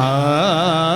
ah.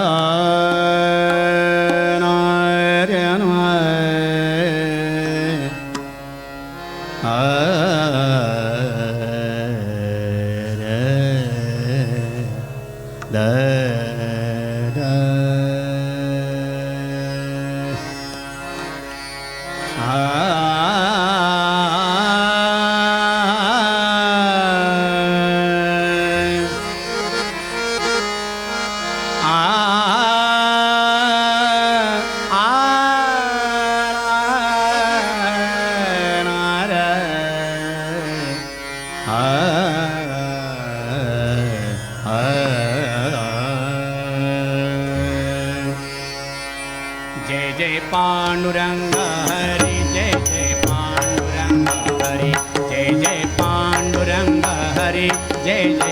जय जय पाण्डुरङ्ग हरि जय जय पाण्डुरङ्ग हरि जय जय पाण्डुरङ्ग हरि जय जय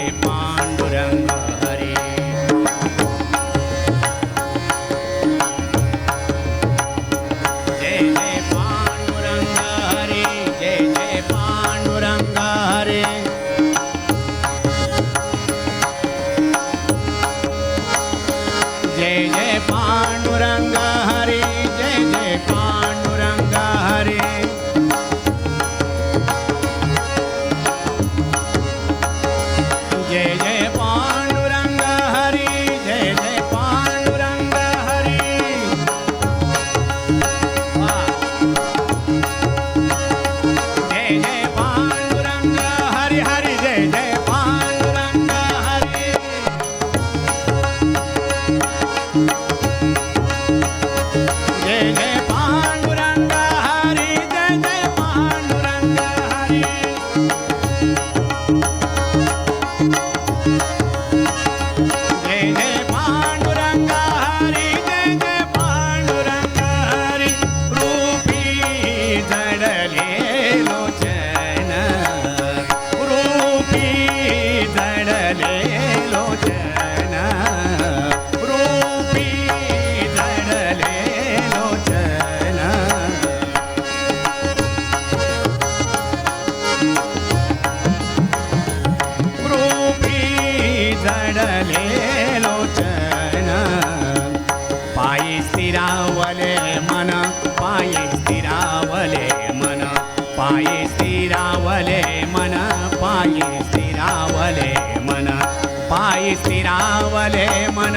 पायी स्थिरावले मन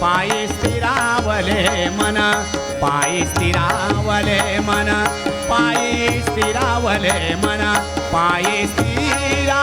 पायी स्थिरावले मन पायी स्थिरावले मन पायी स्थिरावले मन पायी स्थिरा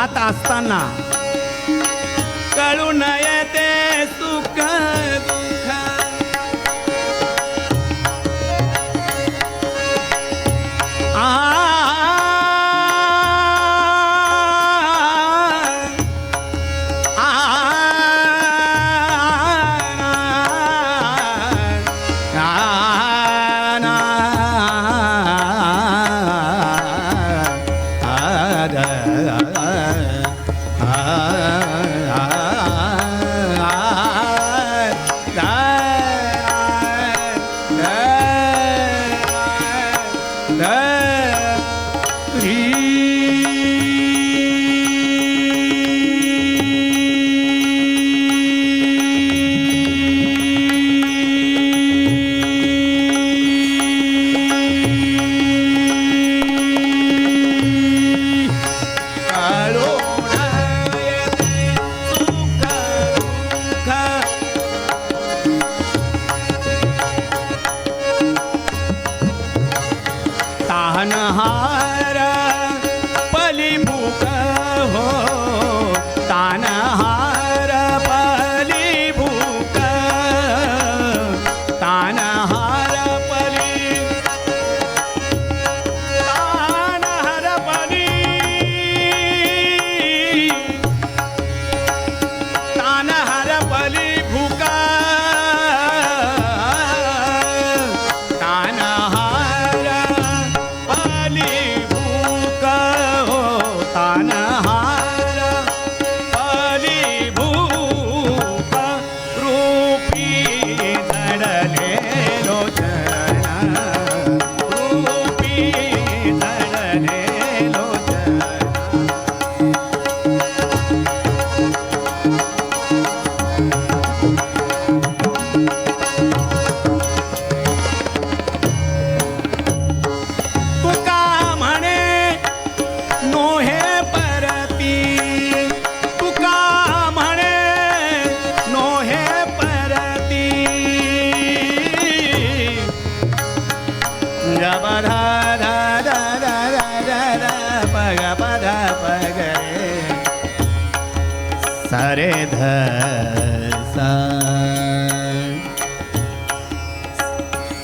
गात असताना হার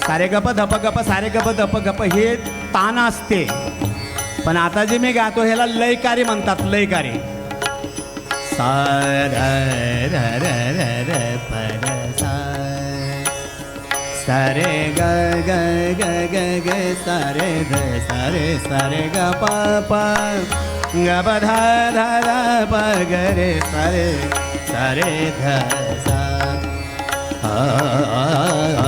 सारे गप धप गप सारे गप धप गप हे तान असते. पण आता जे मी गातो ह्याला लयकारी म्हणतात लयकारी. सा सारे. ग ग ग ग ग सारे ध सारे सारे ग प प. ग ब धा धा ध प ग रे सारे सारे ध सा. आ आ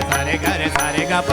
सारे सारे घर सारे गप